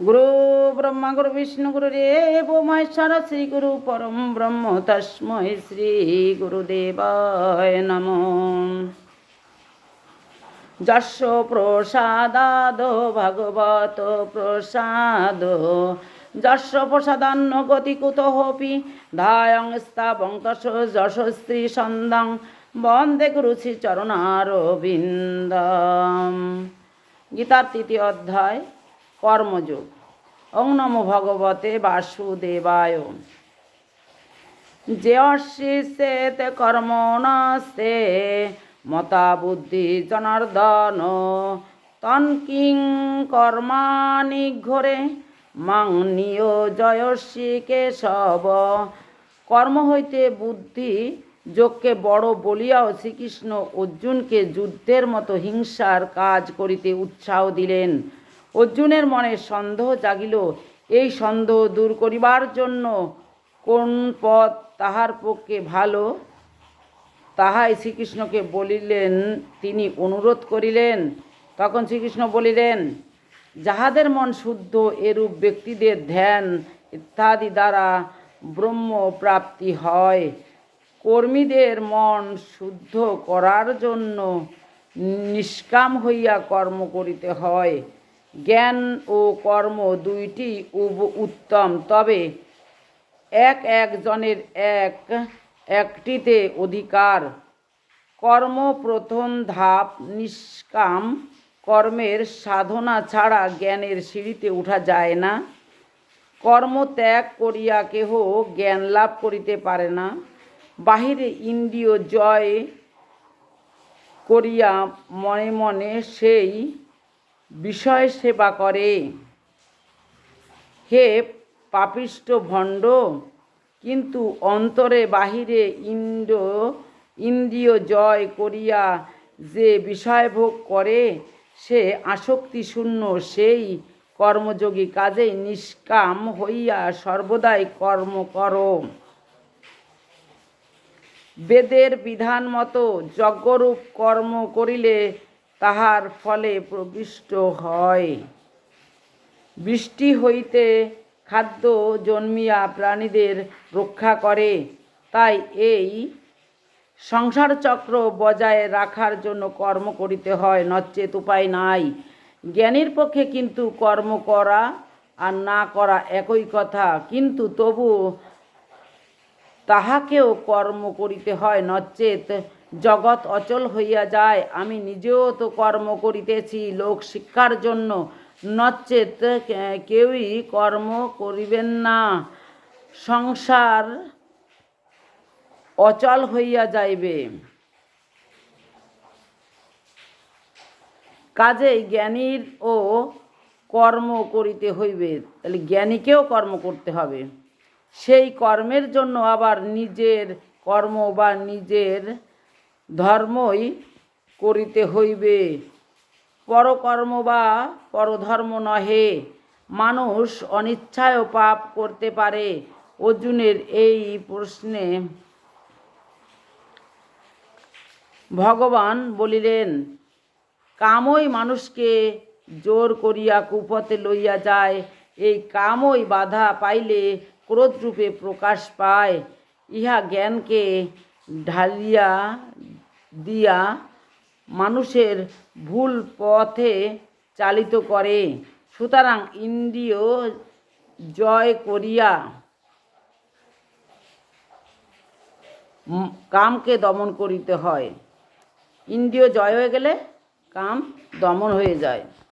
গুরু ব্রহ্মা গুরু বিষ্ণু গুরু দেব মহেশ্বর শ্রী গুরু পরম ব্রহ্ম তস্মৈ শ্রী গুরুদেবায় নম। যশ প্রসাদাদ ভগবত প্রসাদ। যশ প্রসাদান্ন গতি কুতোপি ধায়ং স্থাবং তস যশস্ত্রী সন্দাং বন্দে গুরুশ্রী চরণারবিন্দম গীতার তৃতীয় অধ্যায়। কর্মযোগ। ওং নম ভগবতে বাসুদেবায়। যে অশ্বিষেতে কর্ম নস্তে মতা বুদ্ধি জনার্দন। তন্কিং কর্মাণি ঘোরে, মাং নিয় জয়শ্রী কেশব। কর্ম হইতে বুদ্ধি যোগকে বড় বলিয়াও শ্রীকৃষ্ণ অর্জুনকে যুদ্ধের মতো হিংসার কাজ করিতে উৎসাহ দিলেন। অর্জুনের মনে সন্দেহ জাগিল। এই সন্দেহ দূর করিবার জন্য কোন পথ তাহার পক্ষে ভালো? তাহাই শ্রীকৃষ্ণকে বলিলেন, তিনি অনুরোধ করিলেন। তখন শ্রীকৃষ্ণ বলিলেন, যাহাদের মন শুদ্ধ এরূপ ব্যক্তিদের ধ্যান ইত্যাদি দ্বারা ব্রহ্ম প্রাপ্তি হয়, কর্মীদের মন শুদ্ধ করার জন্য নিষ্কাম হইয়া কর্ম করিতে হয়। জ্ঞান ও কর্ম দুইটি উত্তম। তবে এক একজনের এক একটিতে অধিকার। কর্ম প্রথম ধাপ নিষ্কাম। কর্মের সাধনা ছাড়া জ্ঞানের সিঁড়িতে উঠা যায় না। কর্ম ত্যাগ করিয়া কেহ জ্ঞান লাভ করিতে পারে না। বাহিরে ইন্দ্রিয় জয় করিয়া মনে মনে সেই বিষয় সেবা করে। হে পাপিষ্ট ভণ্ড, কিন্তু অন্তরে বাহিরে ইন্দ্র, ইন্দ্রিয় জয় করিয়া যে বিষয়ভোগ করে, সে আসক্তি শূন্য, সেই কর্মযোগী কাজেই নিষ্কাম হইয়া সর্বদাই কর্ম কর। বেদের বিধান মতো যজ্ঞরূপ কর্ম করিলে তাহার ফলে প্রবিষ্ট হয়। বৃষ্টি হইতে খাদ্য জন্মিয়া প্রাণীদের রক্ষা করে। তাই এই সংসার চক্র বজায় রাখার জন্য কর্ম করিতে হয়, নচেত উপায় নাই। জ্ঞানীর পক্ষে কিন্তু কর্ম করা আর না করা একই কথা। কিন্তু তবু তাহাকেও কর্ম করিতে হয়, নচেত জগৎ অচল হইয়া যায়। আমি নিজেও তো কর্ম করিতেছি, লোক শিক্ষার জন্য। নচেত কেউই কর্ম করিবেন না। সংসার অচল হইয়া যাইবে। কাজেই জ্ঞানীর ও কর্ম করিতে হইবে। তাহলে জ্ঞানীকেও কর্ম করতে হবে। সেই কর্মের জন্য আবার নিজের কর্ম বা নিজের ধর্মই করিতে হইবে। পরকর্ম বা পরধর্ম নহে। মানুষ অনিচ্ছায়ও পাপ করতে পারে। অর্জুনের এই প্রশ্নে ভগবান বলিলেন, কামই মানুষকে জোর করিয়া কুপথে লইয়া যায়। এই কামই বাধা পাইলে ক্রোধরূপে প্রকাশ পায়। ইহা জ্ঞানকে ঢালিয়া দিয়া মানুষের ভুল পথে চালিত করে। সুতরাং ইন্দ্রিয় জয় করিয়া কামকে দমন করিতে হয়। ইন্দ্রিয় জয় হয়ে গেলে কাম দমন হয়ে যায়।